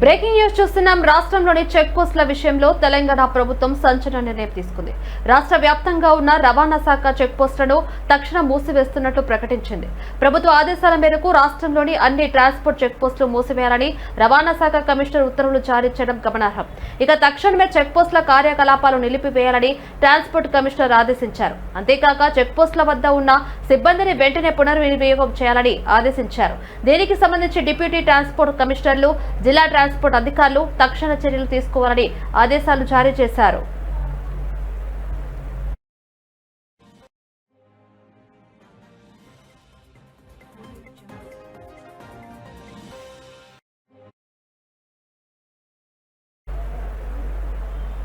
Breaking news చూస్తున్నాం. రాష్ట్రంలోని check పోస్టుల విషయంలో తెలంగాణ ప్రభుత్వం సంచలన నిర్ణయం తీసుకుంది. రాష్ట్ర వ్యాప్తంగా ఉన్న రవాణా శాఖ చెక్ పోస్టులను తక్షణం మూసివేస్తున్నట్లు ప్రకటించింది. ప్రభుత్వ ఆదేశాల మేరకు రాష్ట్రంలోని అన్ని ట్రాన్స్పోర్ట్ చెక్ పోస్టులు మూసివేయాలని రవాణా శాఖ కమిషనర్ ఉత్తర్వులు జారీ చేయడం గమనార్హం. ఇక తక్షణమే చెక్ పోస్టుల కార్యకలాపాలు నిలిపివేయాలని ట్రాన్స్పోర్ట్ కమిషనర్ ఆదేశించారు. అంతేకాక చెక్ పోస్టుల వద్ద ఉన్న సిబ్బందిని వెంటనే పునర్వినియోగం చేయాలని ఆదేశించారు. దీనికి సంబంధించి డిప్యూటీ ట్రాన్స్పోర్ట్ కమిషనర్లు జిల్లా ట్రాన్స్పోర్ట్ అధికారులు తక్షణ చర్యలు తీసుకోవాలని ఆదేశాలు జారీ చేశారు.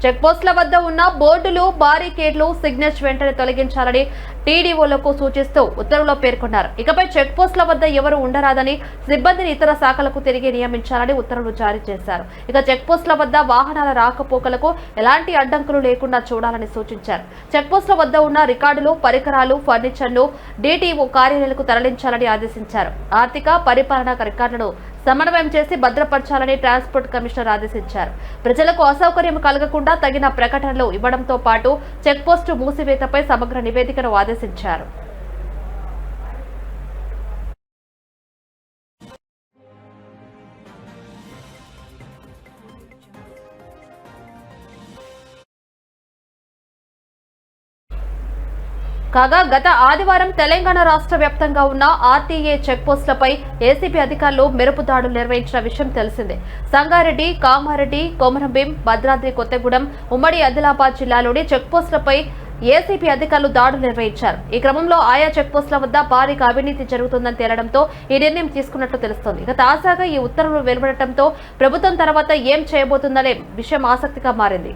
చెక్పోస్టుల వద్ద ఉన్న బోర్డులు బారికేడ్లు సిగ్నల్స్ వెంటనే తొలగించాలని టీడీఓలకు సూచిస్తూ ఉత్తర్వులో పేర్కొన్నారు. ఇకపై చెక్పోస్టుల వద్ద ఎవరు ఉండరాదని సిబ్బందిని ఇతర శాఖలకు తిరిగి నియమించాలని ఉత్తర్వులు జారీ చేశారు. ఇక చెక్పోస్టుల వద్ద వాహనాల రాకపోకలకు ఎలాంటి అడ్డంకులు లేకుండా చూడాలని సూచించారు. చెక్పోస్టుల వద్ద ఉన్న రికార్డులు పరికరాలు ఫర్నిచర్ను డీటీఓ కార్యాలయాలకు తరలించాలని ఆదేశించారు. ఆర్థిక పరిపాలన రికార్డులను సమన్వయం చేసి భద్రపరచాలని ట్రాన్స్పోర్ట్ కమిషనర్ ఆదేశించారు. ప్రజలకు అసౌకర్యం కలగకుండా తగిన ప్రకటనలు ఇవ్వడంతో పాటు చెక్పోస్టు మూసివేతపై సమగ్ర నివేదికను ఆదేశించారు. కాగా గత ఆదివారం తెలంగాణ రాష్ట్ర వ్యాప్తంగా ఉన్న ఆర్టీఏ చెక్పోస్టులపై ఏసీబీ అధికారులు మెరుపు దాడులు నిర్వహించిన విషయం తెలిసిందే. సంగారెడ్డి కామారెడ్డి కొమరంభీం భద్రాద్రి కొత్తగూడెం ఉమ్మడి ఆదిలాబాద్ జిల్లాలోని చెక్పోస్టులపై ఏసీపీ అధికారులు దాడులు నిర్వహించారు. ఈ క్రమంలో ఆయా చెక్పోస్టుల వద్ద భారీగా అవినీతి జరుగుతుందని తేలడంతో ఈ నిర్ణయం తీసుకున్నట్లు తెలుస్తోంది. ఇక తాజాగా ఈ ఉత్తర్వులు వెలువడటంతో ప్రభుత్వం తర్వాత ఏం చేయబోతుందనే విషయం ఆసక్తిగా మారింది.